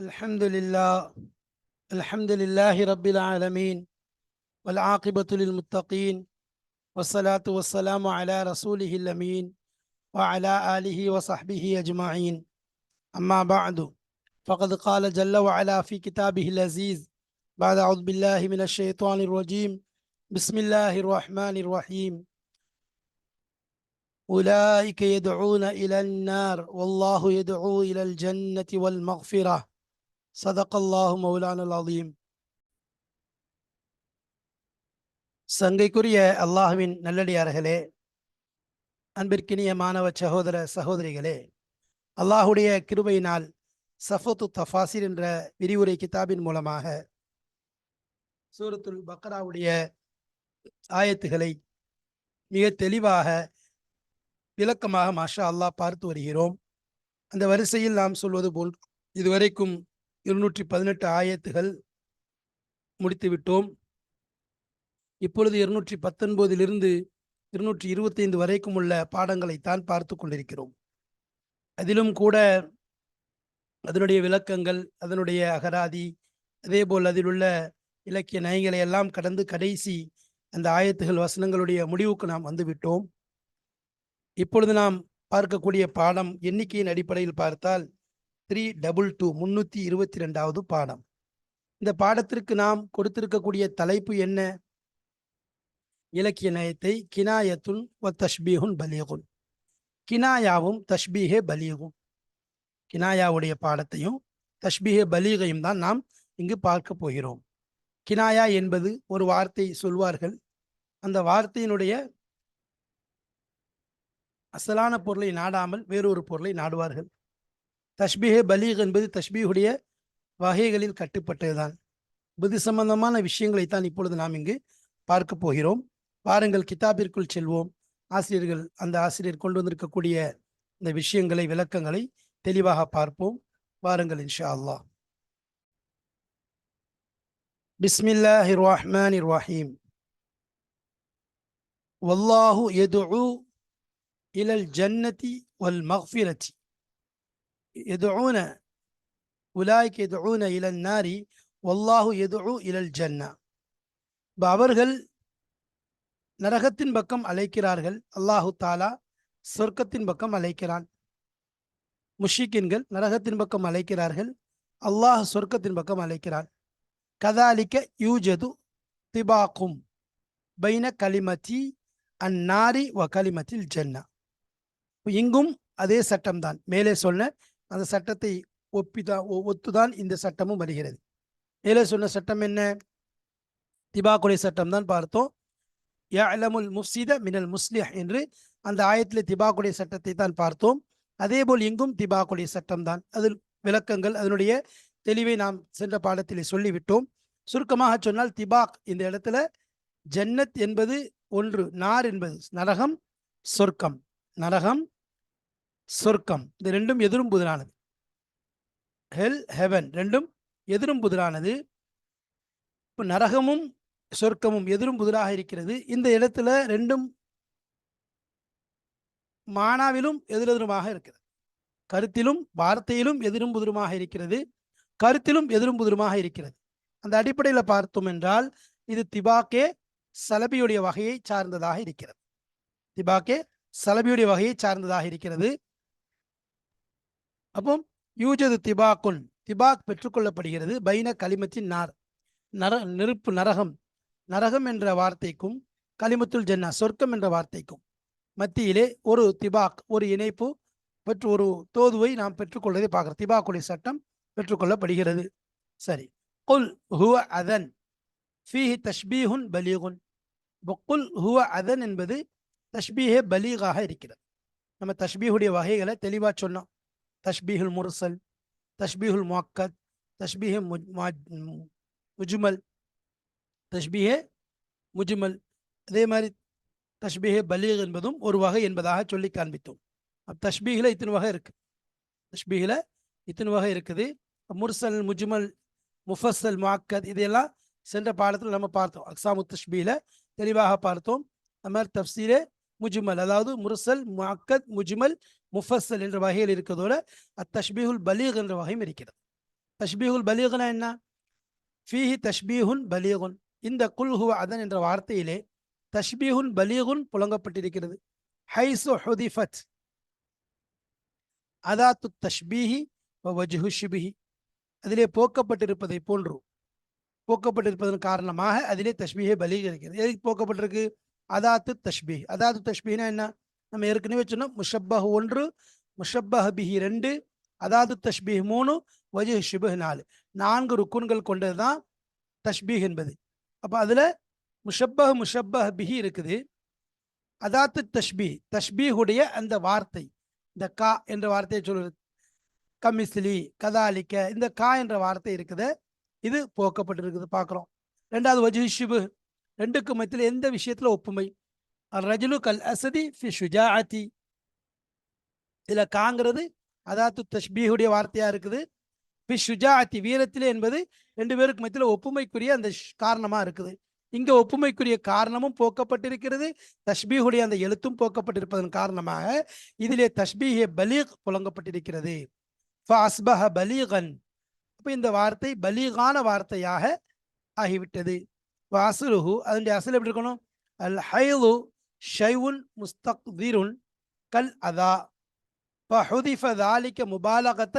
الحمد لله الحمد لله رب العالمين والعاقبة للمتقين والصلاة والسلام على رسوله الأمين وعلى آله وصحبه أجمعين. أما بعد فقد قال جل وعلا في كتابه العزيز بعد أعوذ بالله من الشيطان الرجيم بسم الله الرحمن الرحيم. أولئك يدعون إلى النار والله يدعو إلى الجنة والمغفرة. சதக்கல்லாஹு மௌலானல் அலீம் சங்கைக்குரிய அல்லாஹுவின் நல்லடியார்களே அன்பிற்கினிய மாணவ சகோதர சகோதரிகளே அல்லாஹுடைய கிருபையினால் சஃபத்து தஃபாசிர் என்ற விரிவுரை கிதாபின் மூலமாக சூரத்துல் பக்ராவுடைய ஆயத்துகளை மிக தெளிவாக விளக்கமாக மாஷா அல்லாஹ் பார்த்து வருகிறோம். அந்த வரிசையில் நாம் சொல்வது போல் இதுவரைக்கும் இருநூற்றி பதினெட்டு ஆயத்துகள் முடித்துவிட்டோம். இப்பொழுது இருநூற்றி பத்தொன்பதிலிருந்து இருநூற்றி இருபத்தைந்து வரைக்கும் உள்ள பாடங்களைத்தான் பார்த்து கொண்டிருக்கிறோம். அதிலும் கூட அதனுடைய விளக்கங்கள் அதனுடைய அகராதி அதே போல் அதிலுள்ள இலக்கிய நயங்களை எல்லாம் கடந்து கடைசி அந்த ஆயத்துகள் வசனங்களுடைய முடிவுக்கு நாம் வந்துவிட்டோம். இப்பொழுது நாம் பார்க்கக்கூடிய பாடம் எண்ணிக்கையின் அடிப்படையில் பார்த்தால் த்ரீ டபுள் டூ முன்னூற்றி இருபத்தி ரெண்டாவது பாடம். இந்த பாடத்திற்கு நாம் கொடுத்திருக்கக்கூடிய தலைப்பு என்ன? இலக்கிய நயத்தை கினாயத்துன் ஒ தஷ்பீஹுன் பலீகுன். கினாயாவும் தஷ்பீஹே பலீகும். கினாயாவுடைய பாடத்தையும் தஷ்பீஹே பலீகையும் தான் நாம் இங்கு பார்க்க போகிறோம். கினாயா என்பது ஒரு வார்த்தை சொல்வார்கள். அந்த வார்த்தையினுடைய அசலான பொருளை நாடாமல் வேறொரு பொருளை நாடுவார்கள். தஷ்பீஹே பலீக் என்பது தஷ்பீஹுடைய வகைகளில் கட்டுப்பட்டதுதான். புத்தி சம்பந்தமான விஷயங்களைத்தான் இப்பொழுது நாம் இங்கு பார்க்க போகிறோம். பாருங்கள் கிதாபிற்குள் செல்வோம். ஆசிரியர்கள் அந்த ஆசிரியர் கொண்டு வந்திருக்கக்கூடிய இந்த விஷயங்களை விளக்கங்களை தெளிவாக பார்ப்போம். வாருங்கள் இன்ஷா அல்லாஹ் பிஸ்மில்லாஹி ரஹ்மான் ரஹீம் வல்லாஹு எதுஉ இலல் ஜன்னதி வல் மஃபிரதி. எதுன உலாய்க்கு எதுன இளன் நாரி ஒல்லாஹு எதுஉ இலல் ஜன்னா இப்போ அவர்கள் நரகத்தின் பக்கம் அழைக்கிறார்கள் அல்லாஹு தாலா சொர்க்கத்தின் பக்கம் அழைக்கிறான் முஷிக்கின்கள் நரகத்தின் பக்கம் அழைக்கிறார்கள் அல்லாஹ் சொர்க்கத்தின் பக்கம் அழைக்கிறான் கதாலிக்க யூஜது திபாக்கும் பைன கலிமதி அந்நாரி வ கலிமத்தில் ஜென்னா இங்கும் அதே சட்டம்தான். மேலே சொன்ன அந்த சட்டத்தை ஒப்பிதான் ஒத்துதான் இந்த சட்டமும் வருகிறது. மேலே சொன்ன சட்டம் என்ன? திபா கொலை சட்டம் தான் பார்த்தோம். யலமுல் முஃப்சித மினல் முஸ்லிஹ் என்று அந்த ஆயத்தில் திபாக்குடைய சட்டத்தை தான் பார்த்தோம். அதே போல் இங்கும் திபாக்குடைய சட்டம் தான். அதில் விளக்கங்கள் அதனுடைய தெளிவை நாம் சென்ற பாடத்திலே சொல்லிவிட்டோம். சுருக்கமாக சொன்னால் திபாக் இந்த இடத்துல ஜன்னத் என்பது ஒன்று நார் என்பது நரகம் சொர்க்கம். நரகம் சொர்க்கம். இது ரெண்டும் எதிரும் புதிரானது. ஹெல் ஹெவன் ரெண்டும் எதிரும் புதிரானது. இப்போ நரகமும் சொர்க்கமும் எதிரும் புதிராக இருக்கிறது. இந்த இடத்துல ரெண்டும் மானாவிலும் எதிரெதிருமாக இருக்கிறது. கருத்திலும் வார்த்தையிலும் எதிரும் புதிருமாக இருக்கிறது. கருத்திலும் எதிரும் புதிருமாக இருக்கிறது. அந்த அடிப்படையில் பார்த்தோம் என்றால் இது திபாக்கே சலபியுடைய வகையை சார்ந்ததாக இருக்கிறது. திபாக்கே சலபியுடைய வகையை சார்ந்ததாக இருக்கிறது. அப்போ யூஜது திபாக்குன் திபாக் பெற்றுக்கொள்ளப்படுகிறது பைன களிமத்தின் நார் நர நெருப்பு நரகம் நரகம் என்ற வார்த்தைக்கும் களிமத்துல் ஜன்னா சொர்க்கம் என்ற வார்த்தைக்கும் மத்தியிலே ஒரு திபாக் ஒரு இணைப்பு பெற்று ஒரு தோதுவை நாம் பெற்றுக்கொள்வதை பார்க்கிறோம். திபாக்குடைய சட்டம் பெற்றுக்கொள்ளப்படுகிறது. சரி. குல் ஹுவ அதன் ஃபீஹி தஷ்பீஹுன் பலீகுன். குல் ஹுவ அதன் என்பது தஷ்பீஹே பலீகாக இருக்கிறது. நம்ம தஷ்பீஹுடைய வகைகளை தெளிவாக சொன்னோம். தஷ்பீஹுல் முர்சல் தஷ்பீஹுல் முக்கத் தஷ்பீஹே முஜ்மல் தஷ்பீஹே முஜ்மல் அதே மாதிரி தஷ்பீஹே பலீக் என்பதும் ஒரு வகை என்பதாக சொல்லி காண்பித்தோம். தஷ்பீகில் இத்தனை வகை இருக்கு? தஷ்பீகில் இத்தனை வகை இருக்குது. முர்சல் முஜ்மல் முஃபஸல் முக்கத் இதையெல்லாம் சென்ற பாடத்தில் நம்ம பார்த்தோம். அக்சாமு தஷ்பீல தெளிவாக பார்த்தோம். அது மாதிரி தப்சீலே முஜ்மல் அதாவது முர்சல் முக்கத் முஜ்மல் முஃபஸல் என்ற வகையில் இருக்கிறதோட அத்தஷ்பீஹுல் பலீக் என்ற வகையும் இருக்கிறது. தஷ்பீஹுல் பலீகுனா என்ன? ஃபீஹி தஷ்பீஹுன் பலீகுன். இந்த குல்ஹுவ அதன் என்ற வார்த்தையிலே தஷ்பீஹுன் பலீகுன் புழங்கப்பட்டிருக்கிறது. ஹைசு ஹுதிஃபத். அதாத்து தஷ்பீஹி வ வஜ்ஹு ஷிபிஹி. அதிலே போக்கப்பட்டிருப்பதை போன்று. போக்கப்பட்டிருப்பதன் காரணமாக அதிலே தஷ்பீஹே பலீக் இருக்கிறது. எதுக்கு போக்கப்பட்டிருக்கு? அதாத்து தஷ்பி. அதாத்து தஷ்பீஹ்னா என்ன? நம்ம ஏற்கனவே சொன்னோம் முஷப்பஹ் ஒன்று முஷப்பஹ் பிஹி ரெண்டு அதாது தஷ்பீஹ் மூணு வஜு ஷிபு நாலு. நான்கு ருக்குன்கள் கொண்டது தான் தஷ்பீஹ் என்பது. அப்போ அதில் முஷப்பஹ் முஷப்பஹ் பிஹி இருக்குது. அதாத்து தஷ்பி தஷ்பீஹுடைய அந்த வார்த்தை இந்த கா என்ற வார்த்தையை சொல்கிறது கமிஸ்லி கதாலிக்க இந்த கா என்ற வார்த்தை இருக்குது. இது போக்கப்பட்டிருக்குது பார்க்குறோம். ரெண்டாவது வஜு ஷிபு ரெண்டுக்கு மத்தியில் எந்த விஷயத்தில் ஒப்புமை? ரஜுலு கல் அசதி ஃபி ஷுஜாஅதி. இதில் காங்கிறது அதாத்து தஷ்பீஹுடைய வார்த்தையாக இருக்குது. ஃபி ஷுஜாஅத்தி வீரத்திலே என்பது ரெண்டு பேருக்கு மத்தியில் ஒப்புமைக்குரிய அந்த காரணமாக இருக்குது. இங்கே ஒப்புமைக்குரிய காரணமும் போக்கப்பட்டிருக்கிறது. தஷ்பீஹுடைய அந்த எழுத்தும் போக்கப்பட்டிருப்பதன் காரணமாக இதிலே தஷ்பீஹே பலீக் புழங்கப்பட்டிருக்கிறது ஃபஅஸ்பஹ பலீகன். அப்போ இந்த வார்த்தை பலீகான வார்த்தையாக ஆகிவிட்டது. வாசுலுஹு அதனுடைய அசல் எப்படி இருக்கணும் அல் ஹைலு ஷைவுன் முஸ்தக்திருன் கல் அதா فحذف ذلك مبالغة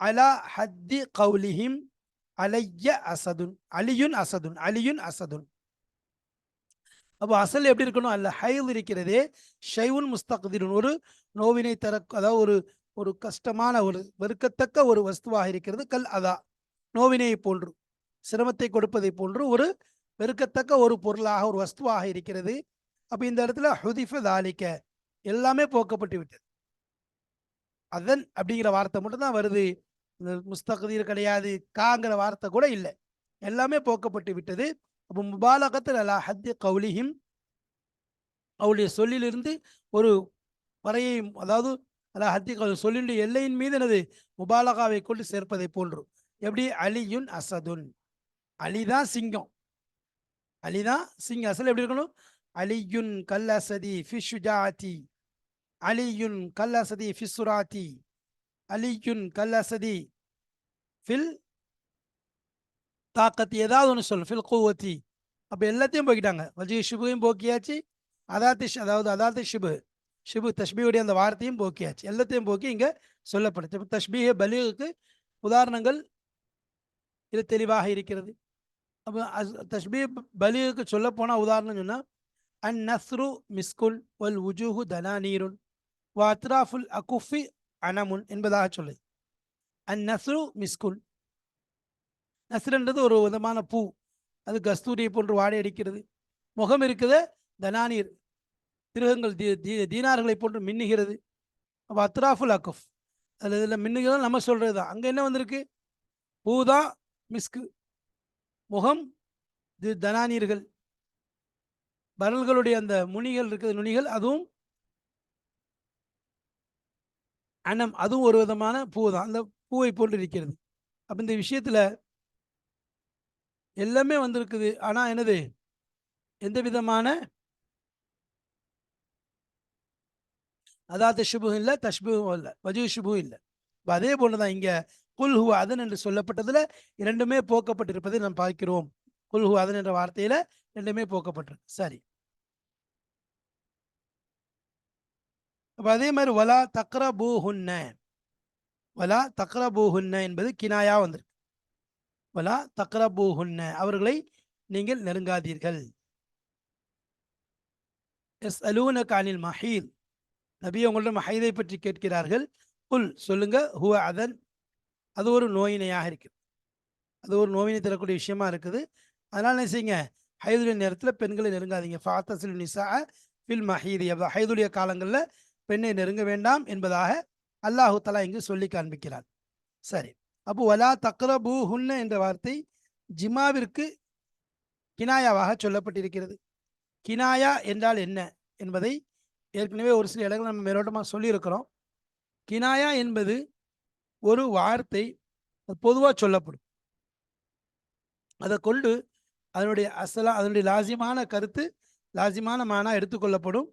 على حد قولهم علي أسد علي أسد علي أسد அப்போ அசல் எப்படி இருக்கணும் அல்ல ஹைல் இருக்கிறதே ஷைவுன் முஸ்தக்திருன் ஒரு நோவினை தர அதாவது ஒரு ஒரு கஷ்டமான ஒரு வெறுக்கத்தக்க ஒரு வஸ்துவாக இருக்கிறது கல் அதா நோவினையை போன்று சிரமத்தை கொடுப்பதை போன்று ஒரு வெறுக்கத்தக்க ஒரு பொருளாக ஒரு வஸ்துவாக இருக்கிறது. அப்போ இந்த இடத்துல ஹுதிஃப தாலிக்க எல்லாமே போக்கப்பட்டு விட்டது. அதன் அப்படிங்கிற வார்த்தை மட்டும்தான் வருது. இந்த முஸ்தகதீர் கிடையாது காங்கிற வார்த்தை கூட இல்லை. எல்லாமே போக்கப்பட்டு விட்டது. அப்போ முபாலகத்தில் அலா ஹத்தி கவுலிஹிம் அவளுடைய சொல்லிலிருந்து ஒரு வரையை அதாவது அலா ஹத்தி கவுல் சொல்லினுடைய எல்லையின் மீது எனது முபாலகாவை கொண்டு சேர்ப்பதை போன்று. எப்படி? அலியுன் அசதுன். அலிதான் சிங்கம். அலிதான் சிங் அசல் எப்படி இருக்கணும்? அலியுன் கல் அசதி அலியுன் கல் அசதி ஃபிசுராத்தி அலியுன் கல் அசதி ஃபில் தாக்கத்தி ஏதாவது ஒன்று சொல்லு ஃபில் கூவத்தி. அப்போ எல்லாத்தையும் போக்கிட்டாங்க. வஜி ஷிபுவையும் போக்கியாச்சு. அதாத்தி அதாவது அதாத்தி ஷிபு. ஷிபு தஷ்பியுடைய அந்த வார்த்தையும் போக்கியாச்சு. எல்லாத்தையும் போக்கி இங்கே சொல்லப்படுச்சு இப்போ தஷ்பீஹ பலீகுக்கு உதாரணங்கள் இது தெளிவாக இருக்கிறது. அப்போ தஷ்பீ பலீகுக்கு சொல்ல போனால் உதாரணம் சொன்னால் அன் நஸ்ரு மிஸ்குல் வல் உஜூஹு தனானீருன் வ அத்ராஃபுல் அகுஃபி அனமுன் என்பதாக சொல்லு. அன் நஸ்ரு மிஸ்குல் நஸ்ருன்றது ஒரு விதமான பூ. அது கஸ்தூரியை போன்று வாடை அடிக்கிறது. முகம் இருக்குது தனானீர். திருகங்கள் தீ தீ- தீனார்களை போன்று மின்னுகிறது. அப்போ அத்ராஃபுல் அகுஃப். அதில் இதில் மின்னுகிறது நம்ம சொல்கிறது தான் அங்கே என்ன வந்திருக்கு? பூ தான் மிஸ்கு. முகம் இது தனானீர்கள். பரல்களுடைய அந்த முனிகள் இருக்கிற நுனிகள் அதுவும் அனம் அதுவும் ஒரு விதமான பூ தான் அந்த பூவை போன்று இருக்கிறது. அப்போ இந்த விஷயத்துல எல்லாமே வந்திருக்குது. ஆனா என்னது? எந்த விதமான அதாவது ஷுபும் இல்லை தஷ்புவும் இல்லை வஜு ஷுபும் இல்லை. அதே போலதான் இங்க குல் ஹுவ அதன் என்று சொல்லப்பட்டதுல இரண்டுமே போக்கப்பட்டிருப்பதை நாம் பார்க்கிறோம். குல் ஹுவ அதன் என்ற வார்த்தையில ரெண்டுமே போக்கப்பட்டிருக்கு. சரி. அப்ப அதே மாதிரி வலா தக்ர பூஹுன்ன வலா தக்ர பூஹுன்ன என்பது கினாயா வந்திருக்கு. வலா தக்ர பூஹுன்ன அவர்களை நீங்கள் நெருங்காதீர்கள். எஸ் அலூன கானில் மஹீத் நபி உங்களிடம் மஹீதை பற்றி கேட்கிறார்கள். புல் சொல்லுங்க. ஹுவ அதன் அது ஒரு நோயினையாக இருக்குது. அது ஒரு நோயினை தரக்கூடிய விஷயமா இருக்குது. அதனால என்ன செய்யுங்க? ஹைதுடைய நேரத்தில் பெண்களை நெருங்காதீங்க. ஃபாத்தசில் நிசா ஃபில் மஹீதி ஹைதுடைய காலங்களில் பெண்ணை நெருங்க வேண்டாம் என்பதாக அல்லாஹு தலா இங்கு சொல்லி காண்பிக்கிறான். சரி. அப்போ வலா தக்ரபு ஹுன்ன என்ற வார்த்தை ஜிமாவிற்கு கினாயாவாக சொல்லப்பட்டிருக்கிறது. கினாயா என்றால் என்ன என்பதை ஏற்கனவே ஒரு சில இடங்கள் நம்ம மேலோட்டமாக சொல்லியிருக்கிறோம். கினாயா என்பது ஒரு வார்த்தை பொதுவாக சொல்லப்படும். அதை கொண்டு அதனுடைய அசலா அதனுடைய லாசியமான கருத்து லாசியமான மானா எடுத்துக்கொள்ளப்படும்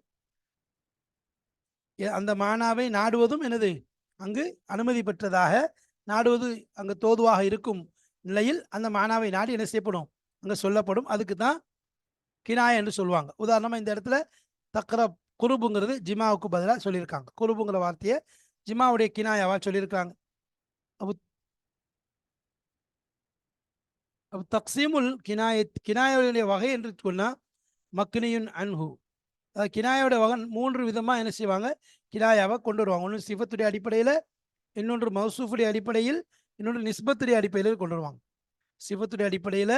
எ- அந்த மானாவை நாடுவதும் எனது அங்கு அனுமதி பெற்றதாக நாடுவது அங்கே தோதுவாக இருக்கும் நிலையில் அந்த மானாவை நாடி என்ன செய்யப்படும்? அங்கே சொல்லப்படும். அதுக்கு தான் கினாய என்று சொல்லுவாங்க. உதாரணமாக இந்த இடத்துல தக்கர குருபுங்கிறது ஜிமாவுக்கு பதிலாக சொல்லியிருக்காங்க. குருபுங்கிற வார்த்தையை ஜிமாவுடைய கினாயாவா சொல்லியிருக்காங்க அப்போ அப்போ தக்சீமுல் கினாயத் கினாயாவுடைய வகை என்று சொன்னால் மக்னியுன் அன்ஹு கினாயோட வகை மூன்று விதமாக என்ன செய்வாங்க? கினாயாவை கொண்டு வருவாங்க. ஒன்று சிவத்துடைய அடிப்படையில் இன்னொன்று மௌசூஃபுடைய அடிப்படையில் இன்னொன்று நிஸ்பத்துடைய அடிப்படையில் கொண்டு வருவாங்க. சிவத்துடைய அடிப்படையில்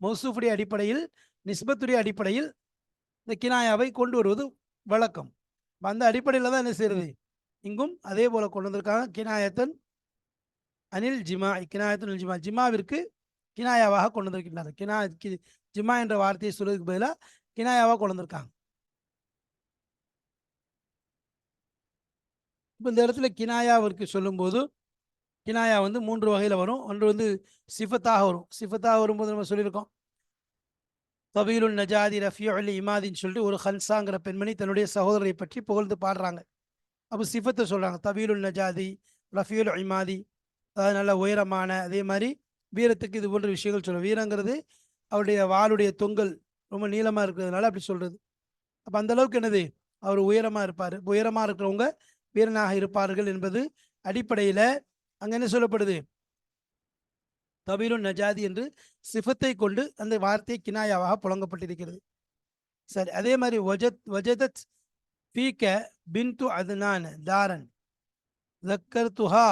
மௌசூஃபுடைய அடிப்படையில் நிஸ்பத்துடைய அடிப்படையில் இந்த கினாயாவை கொண்டு வருவது வழக்கம். அந்த அடிப்படையில் தான் என்ன செய்யறது இங்கும் அதே போல கொண்டு வந்திருக்காங்க. கினாயத்தன் அனில் ஜிமா கினாயத்தன் ஜிமா ஜிமாவிற்கு கினாயாவாக கொண்டு வந்திருக்கின்றார் கினா கி- ஜிமா என்ற வார்த்தையை சொல்வதற்கு பதிலாக கினாயாவாக கொண்டு வந்திருக்காங்க. இப்போ இந்த இடத்துல கினாயாவிற்கு சொல்லும்போது கினாயா வந்து மூன்று வகையில் வரும். ஒன்று வந்து சிஃபத்தாக வரும். சிஃபத்தாக வரும்போது நம்ம சொல்லியிருக்கோம். தபீலுல் நஜாதி ரஃபியோ அலி இமாதின்னு சொல்லிட்டு ஒரு ஹன்சாங்கிற பெண்மணி தன்னுடைய சகோதரரை பற்றி புகழ்ந்து பாடுறாங்க. அப்போ சிஃபத்தை சொல்கிறாங்க தபீலுல் நஜாதி ரஃபியுல் இமாதி அதாவது நல்ல உயரமான அதே மாதிரி வீரத்துக்கு இது போன்ற விஷயங்கள் சொல்லுவோம். வீரங்கிறது அவருடைய வாளுடைய தொங்கல் ரொம்ப நீளமாக இருக்கிறதுனால அப்படி சொல்கிறது அப்போ அந்த அளவுக்கு என்னது? அவர் உயரமாக இருப்பார். உயரமாக இருக்கிறவங்க வீரனாக இருப்பார்கள் என்பது அடிப்படையில் அங்கே என்ன சொல்லப்படுது? தபீலுன் நஜாதி என்று சிஃபத்தை கொண்டு அந்த வார்த்தை கினாயாவாக புழங்கப்பட்டிருக்கிறது சரி அதே மாதிரி வஜத் வஜதத் ஃபீக்க பின்து அதுனான் தாரன். துஹா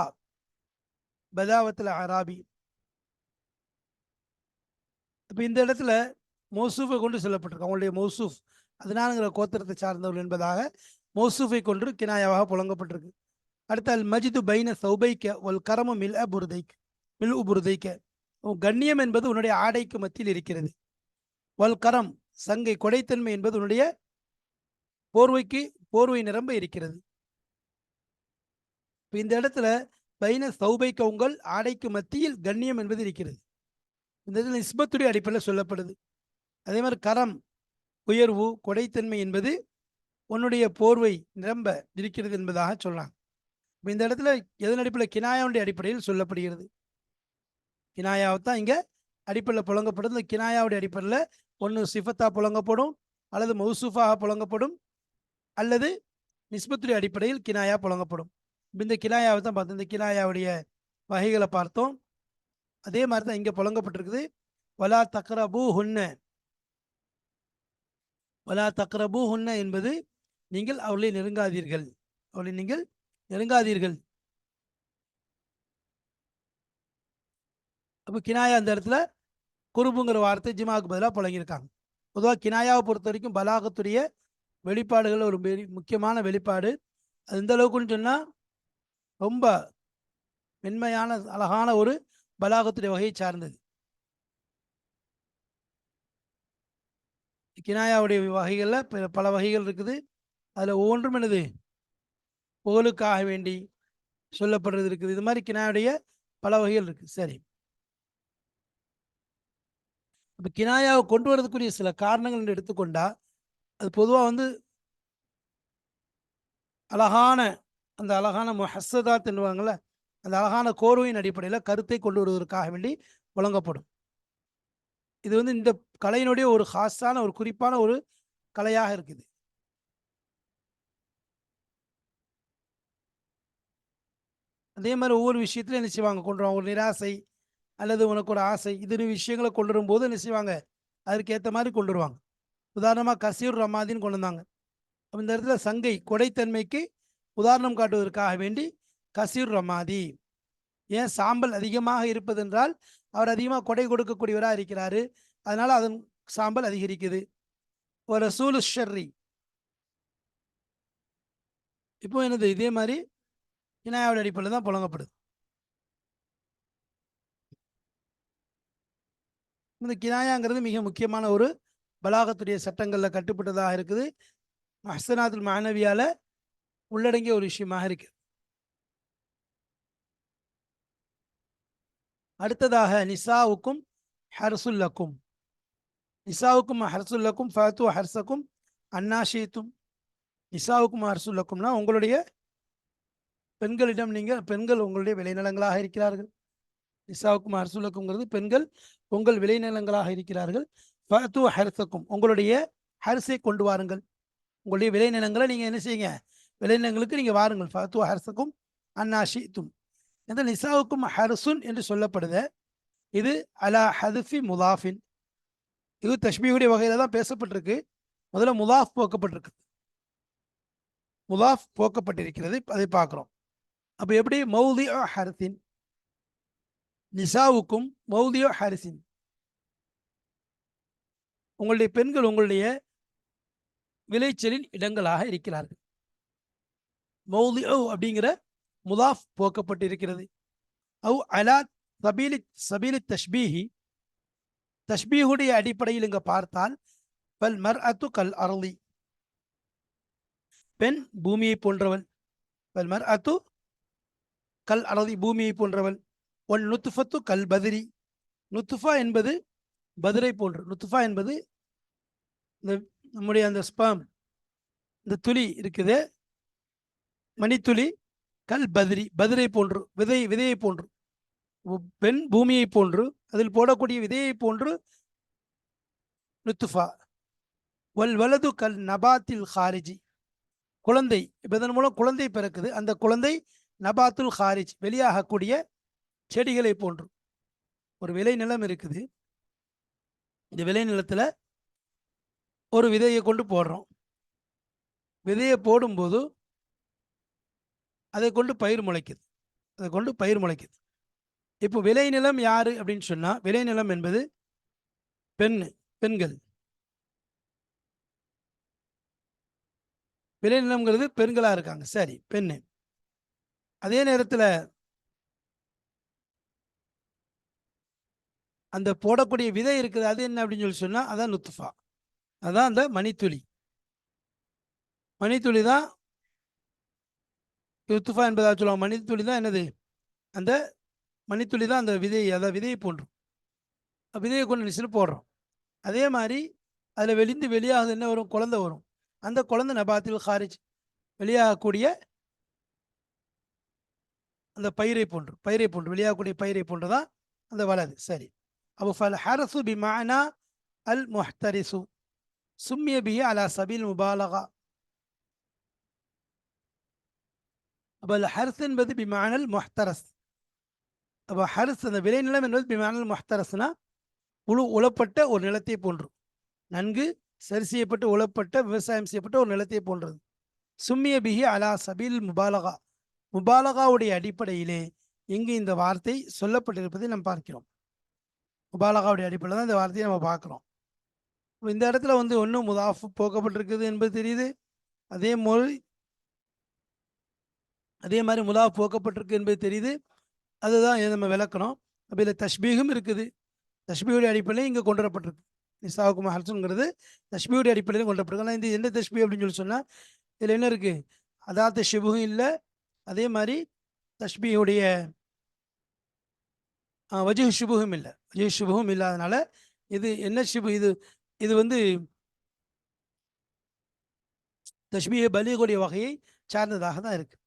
பதாவத்தில் அராபி. இப்போ இந்த இடத்துல மௌசூஃபை கொண்டு சொல்லப்பட்டிருக்கு அவங்களுடைய மௌசூஃப் அதனாலங்கிற கோத்திரத்தை சார்ந்தவர்கள் என்பதாக மௌசூஃபை கொண்டு கினாயாவாக புழங்கப்பட்டிருக்கு அடுத்தால் மஜிது பைன சௌபைக்க ஒல் கரமு மில் அபுருதைக் மில் உபுருதைக்க உன் கண்ணியம் என்பது உன்னுடைய ஆடைக்கு மத்தியில் இருக்கிறது. ஒல் கரம் சங்கை கொடைத்தன்மை என்பது உன்னுடைய போர்வைக்கு போர்வை நிரம்ப இருக்கிறது. இப்போ இந்த இடத்துல பைன சௌபைக்க உங்கள் ஆடைக்கு மத்தியில் கண்ணியம் என்பது இருக்கிறது. இந்த இடத்துல நிஸ்பத்துடைய அடிப்படையில் சொல்லப்படுது. அதே மாதிரி கரம் உயர்வு கொடைத்தன்மை என்பது உன்னுடைய போர்வை நிரம்ப இருக்கிறது என்பதாக சொல்கிறாங்க இப்போ இந்த இடத்துல எதன் அடிப்படையில்? கினாயாவுடைய அடிப்படையில் சொல்லப்படுகிறது. கினாயாவை தான் இங்கே அடிப்படையில் புழங்கப்படும் இந்த கினாயாவுடைய அடிப்படையில் ஒன்று சிஃபத்தாக புழங்கப்படும் அல்லது மௌசூஃபாக புழங்கப்படும் அல்லது நிஸ்பத்துடைய அடிப்படையில் கினாயா புழங்கப்படும். இந்த கிலாயாவை தான் பார்த்தோம். இந்த கினாயாவுடைய வகைகளை பார்த்தோம். அதே மாதிரி தான் இங்கே புழங்கப்பட்டிருக்குது. வலா தக்ரபு ஹுன்ன வலா தக்ரபு ஹுன்ன என்பது நீங்கள் அவர்களை நெருங்காதீர்கள். அவர்களை நீங்கள் நெருங்காதீர்கள். அப்போ கினாயா அந்த இடத்துல குருபுங்கிற வார்த்தை ஜிமாவுக்கு பதிலாக புழங்கியிருக்காங்க. பொதுவாக கினாயாவை பொறுத்த வரைக்கும் பலாகத்துடைய வெளிப்பாடுகள் ஒரு பெரிய முக்கியமான வெளிப்பாடு. அது எந்த அளவுக்குன்னு சொன்னால் ரொம்ப மென்மையான அழகான ஒரு பலாகத்துடைய வகையை சார்ந்தது. கினாயாவுடைய வகைகளில் பல பல வகைகள் இருக்குது. அதில் ஒவ்வொன்றும் என்னது? புகழுக்காக வேண்டி சொல்லப்படுறது இருக்குது. இது மாதிரி கினாயுடைய பல வகைகள் இருக்குது சரி. இப்போ கினாயாவை கொண்டு வரதுக்குரிய சில காரணங்கள் என்று எடுத்துக்கொண்டா அது பொதுவாக வந்து அழகான அந்த அழகான முஹஸ்ஸதாத் என்னுவாங்கள்ல அந்த அழகான கோர்வையின் அடிப்படையில் கருத்தை கொண்டு வருவதற்காக வேண்டி வழங்கப்படும். இது வந்து இந்த கலையினுடைய ஒரு ஹாஸான ஒரு குறிப்பான ஒரு கலையாக இருக்குது. அதே மாதிரி ஒவ்வொரு விஷயத்திலும் என்ன செய்வாங்க? கொண்டு ஒரு நிராசை அல்லது உனக்கு ஒரு ஆசை இது விஷயங்களை கொண்டு வரும்போது என்ன செய்வாங்க? அதற்கேற்ற மாதிரி கொண்டு வருவாங்க. உதாரணமாக கசீர் ரமாதின்னு கொண்டு வந்தாங்க. அப்போ இந்த இடத்துல சங்கை கொடைத்தன்மைக்கு உதாரணம் காட்டுவதற்காக வேண்டி கசீர் ரமாதி. ஏன் சாம்பல் அதிகமாக இருப்பதென்றால் அவர் அதிகமாக கொடை கொடுக்கக்கூடியவராக இருக்கிறாரு. அதனால் அதன் சாம்பல் அதிகரிக்குது. ஒரு சூலு ஷர்ரி. இப்போ என்னது? இதே மாதிரி இனாயோட அடிப்படையில் தான் புழங்கப்படுது. இந்த கினாயாங்கிறது மிக முக்கியமான ஒரு பலாகத்துடைய சட்டங்களில் கட்டுப்பட்டதாக இருக்குது. மஹசனாத்துல் மாணவியால் உள்ளடங்கிய ஒரு விஷயமாக இருக்கு. அடுத்ததாக நிசாவுக்கும் ஹர்சுல்லக்கும் நிசாவுக்கும் ஹர்சுல்லக்கும் ஃபத்து ஹர்சக்கும் அன்னாஷீத்தும். நிசாவுக்கும் ஹர்சுல்லக்கும்னா உங்களுடைய பெண்களிடம் நீங்கள் பெண்கள் உங்களுடைய விளைநிலங்களாக இருக்கிறார்கள். நிசாவுக்கும் ஹர்சுலக்கும்ங்கிறது பெண்கள் உங்கள் விளைநிலங்களாக இருக்கிறார்கள். ஃபத்து ஹர்சக்கும் உங்களுடைய ஹர்ஸை கொண்டு வாருங்கள். உங்களுடைய விளைநிலங்களை நீங்கள் என்ன செய்யுங்க? விளைநிலங்களுக்கு நீங்கள் வாருங்கள். ஃபத்து ஹர்சக்கும் அன்னாஷித்தும் இந்த நிசாவுக்கும் ஹர்சுன் என்று சொல்லப்படுது. இது அலா ஹதுஃபி முதாஃபின். இது தஷ்மியுடைய வகையில் தான் பேசப்பட்டிருக்கு. முதல்ல முதாஃப் போக்கப்பட்டிருக்கு. முதாஃப் போக்கப்பட்டிருக்கிறது. அதை பார்க்குறோம். அப்போ எப்படி? மௌதி ஹரிசின். நிசாவுக்கும் மௌதியோ ஹரிசின். உங்களுடைய பெண்கள் உங்களுடைய விளைச்சலின் இடங்களாக இருக்கிறார்கள். மௌதியோ அப்படிங்கிற முதாஃப் போக்கப்பட்டிருக்கிறது. அவ் அலா சபீலி சபீலி தஷ்பீஹி தஷ்பீஹுடைய அடிப்படையில் இங்க பார்த்தால் பல் மர் அத்து கல் அருளி பெண் பூமியை போன்றவள். பல் மர் அத்து கல் அருளி பூமியை போன்றவள். ஒன் நுத்துஃபத்து கல் பதிரி. நுத்துஃபா என்பது பதிரை போன்று. நுத்துஃபா என்பது இந்த நம்முடைய அந்த ஸ்பாம் இந்த துளி இருக்குது. மணித்துளி கல் பதிரி பதிரை போன்று விதை விதையை போன்று பெண் பூமியை போன்று அதில் போடக்கூடிய விதையை போன்று நுத்துஃபா வல் வலது கல் நபாத்தில் ஹாரிஜி. குழந்தை இப்ப இதன் மூலம் குழந்தை பிறக்குது. அந்த குழந்தை நபாத்துல் ஹாரிஜ் வெளியாகக்கூடிய செடிகளை போன்று. ஒரு விளை நிலம் இருக்குது. இந்த விளைநிலத்தில் ஒரு விதையை கொண்டு போடுறோம். விதையை போடும்போது அதை கொண்டு பயிர் முளைக்குது. அதை கொண்டு பயிர் முளைக்குது. இப்போ விளைநிலம் யாரு அப்படின்னு சொன்னால் விளைநிலம் என்பது பெண் பெண்கள். விளைநிலம்ங்கிறது பெண்களாக இருக்காங்க. சரி பெண்ணு. அதே நேரத்தில் அந்த போடக்கூடிய விதை இருக்குது அது என்ன அப்படின்னு சொல்லி சொன்னால் அதான் நுத்துஃபா. அதான் அந்த மணித்துளி. மணித்துளி தான் யுத்துஃபா என்பதாக சொல்லுவாங்க மணித்துளி தான் என்னது? அந்த மணித்துளி தான் அந்த விதை அதாவது விதையை போன்றும். விதையை கொண்டு நிசில் போடுறோம் அதே மாதிரி அதில் வெளிந்து வெளியாகுது என்ன வரும்? குழந்தை வரும். அந்த குழந்தை நபாத்தில் ஹாரிஜ் வெளியாகக்கூடிய அந்த பயிரை போன்று பயிரை போன்று வெளியாகக்கூடிய பயிரை போன்று தான் அந்த வலது. சரி. அப்போ ஃபல் ஹரசு பிமானா அல் முஹ்தரிசு. சும்மிய பி அலா சபீல் முபாலகா. அப்போ அதில் ஹர்ஸ் என்பது பிமானல் மொஹ்தரஸ். அப்போ ஹர்ஸ் அந்த விளைநிலம் என்பது பிமானல் மொஹ்தரஸ்னா உழு உழப்பட்ட ஒரு நிலத்தை போன்று. நன்கு சரி செய்யப்பட்டு உழப்பட்ட விவசாயம் செய்யப்பட்ட ஒரு நிலத்தை போன்றது. சும்மிய பிஹி அலா சபீல் முபாலகா. முபாலகாவுடைய அடிப்படையிலே இங்கு இந்த வார்த்தை சொல்லப்பட்டிருப்பதை நாம் பார்க்கிறோம். முபாலகாவுடைய அடிப்படையில் தான் இந்த வார்த்தையை நம்ம பார்க்குறோம். இந்த இடத்துல வந்து ஒன்றும் முதாஃப் போக்கப்பட்டிருக்குது என்பது தெரியுது. அதே மாதிரி அதே மாதிரி முலா போக்கப்பட்டிருக்கு என்பது தெரியுது. அதுதான் இதை நம்ம விளக்கணும். அப்போ இதில் தஷ்பீகும் இருக்குது. தஷ்பியுடைய அடிப்படையில் இங்கே கொண்டு வரப்பட்டிருக்கு நிசாவுக்கும் ஹர்சுங்கிறது தஷ்பியுடைய அடிப்படையில் கொண்டு வரப்பட்டிருக்கு ஆனால் இந்த எந்த தஷ்பி அப்படின்னு சொல்லி சொன்னால் இதில் என்ன இருக்குது அதாத்த ஷிபுகும் இல்லை. அதே மாதிரி தஷ்பியுடைய வஜு ஷிபுகும் இல்லை. வஜு ஷிபுகும் இல்லாதனால இது என்ன ஷிபு இது இது வந்து தஷ்மியை பலியக்கூடிய வகையை சார்ந்ததாக தான் இருக்குது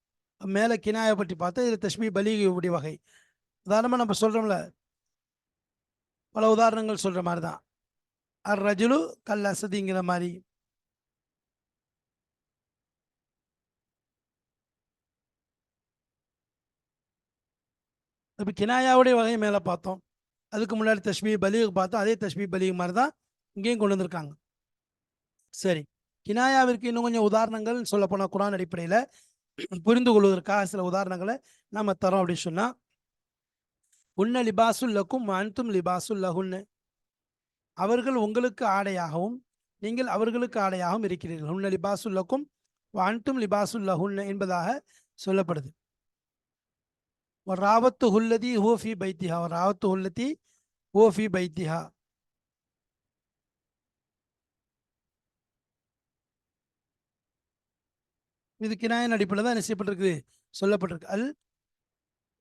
மேலே கினாயை பற்றி பார்த்தா இது தஷ்மி பலீகுடைய வகை. உதாரணமாக நம்ம சொல்கிறோம்ல பல உதாரணங்கள் சொல்ற மாதிரி தான் அர் ரஜுலு கல் அசதிங்கிற மாதிரி. இப்போ கினாயாவுடைய வகையை மேலே பார்த்தோம். அதுக்கு முன்னாடி தஷ்மி பலிகு பார்த்தோம். அதே தஷ்மி பலிகு மாதிரி தான் இங்கேயும் கொண்டு வந்திருக்காங்க. சரி. கினாயாவிற்கு இன்னும் கொஞ்சம் உதாரணங்கள் சொல்லப்போனால் குரான் அடிப்படையில். புரிந்து கொள்வதற்காக சில உதாரணங்களை நம்ம தரோம் அப்படின்னு சொன்னா உன்ன லிபாசுல்லக்கும் அன்தும் லிபாசுல்லஹுன்னு அவர்கள் உங்களுக்கு ஆடையாகவும் நீங்கள் அவர்களுக்கு ஆடையாகவும் இருக்கிறீர்கள். உன்ன லிபாசுல்லக்கும் அன்தும் லிபாசுல்லஹுன்னு என்பதாக சொல்லப்படுது. ராவத்து ஹுல்லதி ஹோஃபி பைத்திஹா ராவத்து ஹுல்லதி ஹோஃபி பைத்திஹா. இது கினாயின் அடிப்படையில் தான் என்ன செய்யப்பட்டிருக்குது? சொல்லப்பட்டிருக்கு. அல்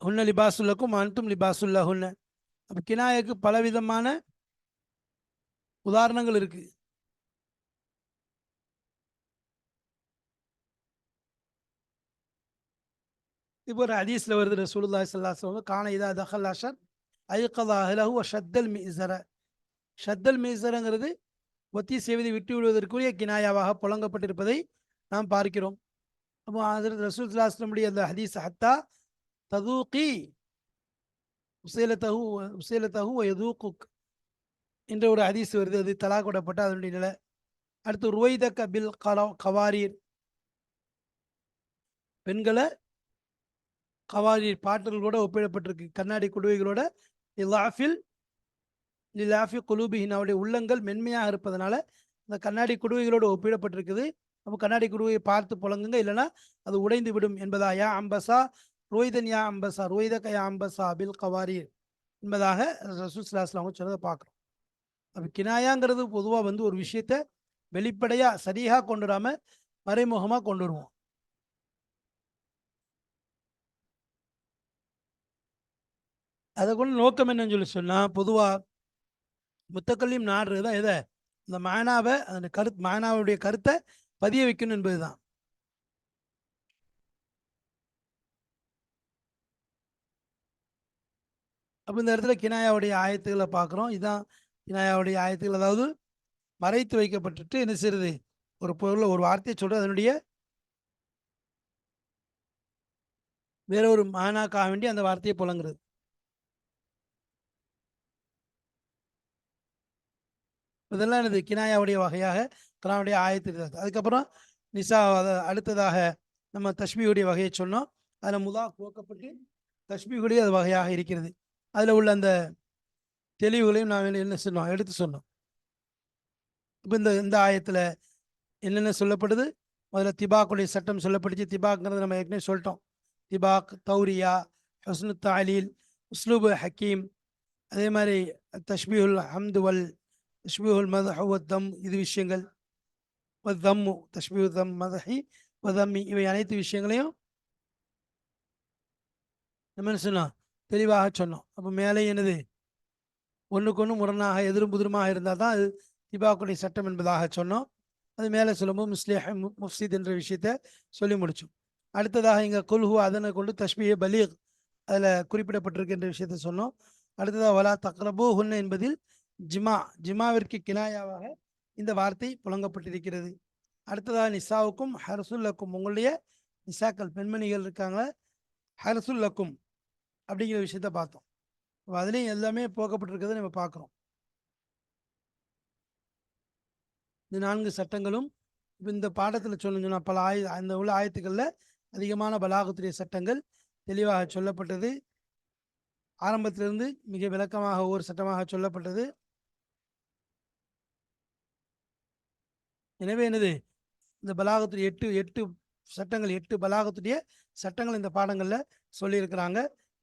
ஹுன்ன லிபாசுல்லக்கும் அன்தும் லிபாசுல்லா ஹுன்ன அப்போ கினாயக்கு பலவிதமான உதாரணங்கள் இருக்கு. இப்போ ஒரு ஹதீஸ்ல வருது ரசூலுல்லாஹி சல்லா அலைஹி வஸல்லம் கான இதா தஹல் அஷர் ஐகதா ஷத்தல் மீசர ஷத்தல் மீசரங்கிறது ஒத்தி செய்வதை விட்டு விடுவதற்குரிய கினாயாவாக புழங்கப்பட்டிருப்பதை நாம் பார்க்கிறோம். அப்போ ஹசரத் ரசூல்லாஸ்லமுடைய அந்த ஹதீஸ் ஹத்தா ததூகி உசேலத்தஹு உசேலத்தஹு எதூக்குக் என்ற ஒரு ஹதீஸ் வருது. அது தலா கொடப்பட்ட அதனுடைய நிலை. அடுத்து ருவைத கபில் கலா கவாரீர். பெண்களை கவாரீர் பாட்டுகளோட ஒப்பிடப்பட்டிருக்கு. கண்ணாடி குடுவைகளோட லாஃபில் லாஃபி குலூபிஹின் அவருடைய உள்ளங்கள் மென்மையாக இருப்பதனால அந்த கண்ணாடி குடுவைகளோடு ஒப்பிடப்பட்டிருக்குது. அப்போ கண்ணாடி குருவை பார்த்து புழங்குங்க இல்லைன்னா அது உடைந்து விடும் என்பதா யா அம்பசா ரோஹிதன் யா அம்பசா ரோய்தக யா அம்பசா பில் கவாரீர் என்பதாக ரசூஸ்லாஸ்லாம் சொன்னதை பார்க்குறோம். அப்போ கினாயாங்கிறது பொதுவாக வந்து ஒரு விஷயத்த வெளிப்படையாக சரியாக கொண்டு வராமல் மறைமுகமாக கொண்டு வருவோம் அதை கொண்டு நோக்கம் என்னன்னு சொல்லி சொன்னால் பொதுவாக முத்தக்கல்லியும் நாடுறது தான் எதை? இந்த மானாவை அந்த கருத் மானாவுடைய கருத்தை பதிய வைக்கணும் என்பதுதான். அப்போ இந்த இடத்துல கினாயாவுடைய ஆயத்துக்களை பார்க்குறோம். இதுதான் கினாயாவுடைய ஆயத்துக்கள் அதாவது மறைத்து வைக்கப்பட்டுட்டு என்ன செய்யுது ஒரு பொருளை ஒரு வார்த்தையை சொல்றது. அதனுடைய வேற ஒரு மானாக்காக வேண்டி அந்த வார்த்தையை புலங்குறது. இதெல்லாம் எனது கினாயாவுடைய வகையாக குரானுடைய ஆயத்து அதுக்கப்புறம் நிசா அதை அடுத்ததாக நம்ம தஷ்மியுடைய வகையை சொன்னோம். அதில் முதா துவக்கப்பட்டு தஷ்மியுடைய அது வகையாக இருக்கிறது. அதில் உள்ள அந்த தெளிவுகளையும் நாம் என்ன சொன்னோம்? எடுத்து சொன்னோம். இப்போ இந்த இந்த ஆயத்தில் என்னென்ன சொல்லப்படுது? முதல்ல திபாக்குடைய சட்டம் சொல்லப்படுச்சு திபாக்ங்கிறது நம்ம ஏற்கனவே சொல்லிட்டோம். திபாக் தௌரியா ஹஸ்னு தாலீல் உஸ்லூபு ஹக்கீம் அதே மாதிரி தஷ்மிஹுல் ஹம்துவல் தஷ்மிஹுல் மது ஹவுத்தம் இது விஷயங்கள். தம்மு தஷ்மீர் தம் மதஹி வதம்மி இவை அனைத்து விஷயங்களையும் நம்ம என்ன சொன்னோம்? தெளிவாக சொன்னோம். அப்போ மேலே என்னது? ஒன்றுக்கு ஒன்று முரணாக எதிரும் புதிருமாக இருந்தால் தான் அது திபாக்குடைய சட்டம் என்பதாக சொன்னோம். அது மேலே சொல்லும்போது முஸ்லிஹ் முஃப்சித் என்ற விஷயத்த சொல்லி முடிச்சோம். அடுத்ததாக இங்கே கொல்ஹு அதனை கொண்டு தஷ்மியை பலீக் அதில் குறிப்பிடப்பட்டிருக்கின்ற விஷயத்த சொன்னோம். அடுத்ததாக வலா தக்ரபோ ஹுன்ன என்பதில் ஜிமா ஜிமாவிற்கு கினாயாவாக இந்த வார்த்தை புழங்கப்பட்டிருக்கிறது அடுத்ததாக நிசாவுக்கும் ஹரசுல்லக்கும் உங்களுடைய நிசாக்கள் பெண்மணிகள் இருக்காங்க ஹரசுல்லக்கும் அப்படிங்கிற விஷயத்த பார்த்தோம். இப்போ அதுலேயும் எல்லாமே போக்கப்பட்டிருக்கிறத நம்ம பார்க்குறோம். இந்த நான்கு சட்டங்களும் இப்போ இந்த பாடத்தில் சொல்லணும்னா பல ஆய அந்த உள்ள ஆயத்துக்களில் அதிகமான பலாகத்துடைய சட்டங்கள் தெளிவாக சொல்லப்பட்டது. ஆரம்பத்திலிருந்து மிக விளக்கமாக ஒவ்வொரு சட்டமாக சொல்லப்பட்டது. எனவே என்னது? இந்த பலாகத்துடைய எட்டு எட்டு சட்டங்கள் எட்டு பலாகத்துடைய சட்டங்கள் இந்த பாடங்களில் சொல்லியிருக்கிறாங்க.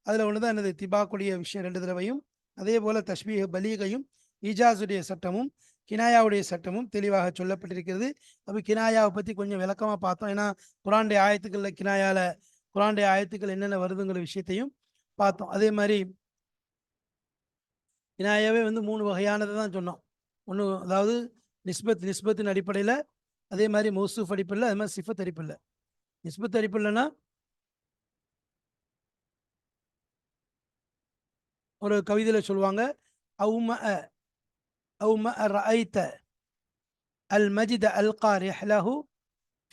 அதில் ஒன்று தான் என்னது? திபாக்குடைய விஷயம் ரெண்டு தடவையும் அதே போல் தஷ்பீக பலீகையும் ஈஜாஸுடைய சட்டமும் கினாயாவுடைய சட்டமும் தெளிவாக சொல்லப்பட்டிருக்கிறது. அப்போ கினாயாவை பற்றி கொஞ்சம் விளக்கமாக பார்த்தோம். ஏன்னா குரானுடைய ஆயத்துக்களில் கினாயாவில் குரானுடைய ஆயத்துக்கள் என்னென்ன வருதுங்கிற விஷயத்தையும் பார்த்தோம். அதே மாதிரி கினாயாவே வந்து மூணு வகையானதை தான் சொன்னோம். ஒன்று அதாவது நிஸ்பத் நிஸ்பத்தின் அடிப்படையில் அதே மாதிரி மௌசூஃப் அடிப்படையில் அது மாதிரி சிஃபத் அடிப்படையில். நிஸ்பத் அடிப்படையில்னா ஒரு கவிதையில் சொல்லுவாங்க அவும அவும ரஐத்த அல் மஜித அல்கா ரிஹ்லஹு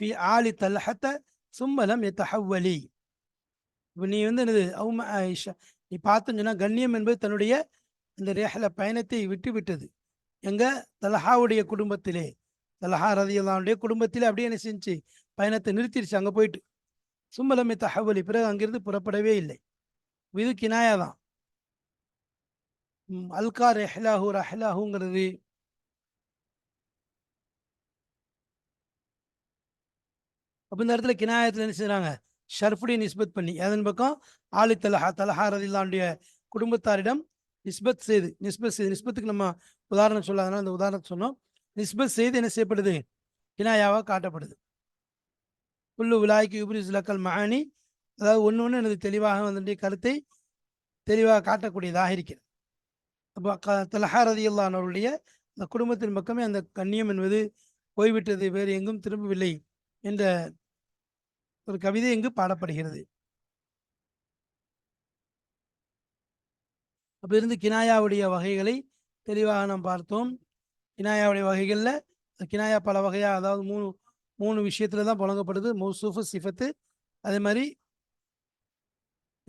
ஃபி ஆலி தல்ஹத்த சும்மலம் எத்தஹவ்வலி இப்போ நீ வந்து என்னது அவும ஆயிஷா நீ பார்த்தோன்னு சொன்னால் கண்ணியம் என்பது தன்னுடைய இந்த ரேஹல பயணத்தை விட்டு விட்டது. எங்க? தலஹாவுடைய குடும்பத்திலே. தலஹா ரதியல்லாவுடைய குடும்பத்திலே அப்படியே என்ன செஞ்சு பயணத்தை நிறுத்திடுச்சு அங்கே போயிட்டு. சும்மலமே தகவலி பிறகு அங்கிருந்து புறப்படவே இல்லை. இது கினாயா தான். அல்கா ரெஹ்லாஹு ரஹ்லாஹுங்கிறது. அப்போ இந்த இடத்துல கினாயத்தில் என்ன செய்யறாங்க ஷர்ஃபுடைய நிஸ்பத் பண்ணி. அதன் பக்கம் ஆலி தலஹா தலஹா ரதில்லாவுடைய குடும்பத்தாரிடம் நிஸ்பத் செய்து நிஸ்பத் செய்து நிஸ்பத்துக்கு நம்ம உதாரணம் சொல்லாதனால அந்த உதாரணத்தை சொன்னோம். நிஸ்பத் செய்து என்ன செய்யப்படுது? கினாயாவாக காட்டப்படுது. புல்லு விலாய்க்கு யுப்ரிஸ் லக்கல் மகானி அதாவது ஒன்று ஒன்று எனது தெளிவாக வந்துட்டு கருத்தை தெளிவாக காட்டக்கூடியதாக இருக்கிறது. அப்போ க தலஹாரதி ரதியுல்லானவருடைய அந்த குடும்பத்தின் பக்கமே அந்த கண்ணியம் என்பது போய்விட்டது. வேறு எங்கும் திரும்பவில்லை என்ற ஒரு கவிதை இங்கு பாடப்படுகிறது. இருந்து கினாயாவுடைய வகைகளை தெளிவாக நாம் பார்த்தோம். கினாயாவுடைய வகைகளில் கினாயா பல வகையா அதாவது மூணு மூணு விஷயத்துல தான் புழங்கப்படுது. மௌசூஃபு சிஃபத்து அதே மாதிரி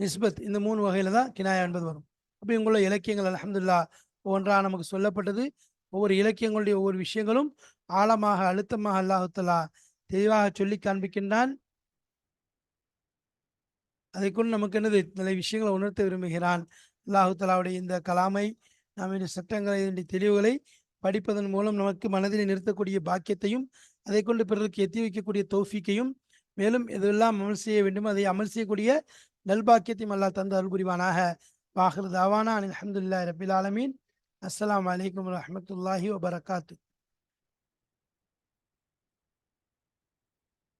நிஸ்பத் இந்த மூணு வகையில் தான் கினாயா என்பது வரும். அப்போ இங்குள்ள இலக்கியங்கள் அலமதுல்லா ஒவ்வொன்றாக நமக்கு சொல்லப்பட்டது. ஒவ்வொரு இலக்கியங்களுடைய ஒவ்வொரு விஷயங்களும் ஆழமாக அழுத்தமாக அல்லாஹுத்தலா தெளிவாக சொல்லி காண்பிக்கின்றான். அதை கொண்டு நமக்கு என்னது? நிறைய விஷயங்களை உணர்த்த விரும்புகிறான். அல்லாஹுத்தலாவுடைய இந்த கலாமை நாம் இந்த சட்டங்களை இதனுடைய தெளிவுகளை படிப்பதன் மூலம் நமக்கு மனதில் நிறுத்தக்கூடிய பாக்கியத்தையும் அதை கொண்டு பிறருக்கு எத்தி வைக்கக்கூடிய தோஃபிக்கையும் மேலும் எதுவெல்லாம் அமல் செய்ய வேண்டும் அதை அமல் செய்யக்கூடிய நல்பாக்கியத்தையும் அல்லா தந்து அருள் புரிவானாக வாஹிர் தாவானா அனில் அல்ஹம்துலில்லாஹி ரபில் ஆலமீன். அஸ்லாம் வலைக்கம் வரமத்துல்லாஹி வபரகாத்து.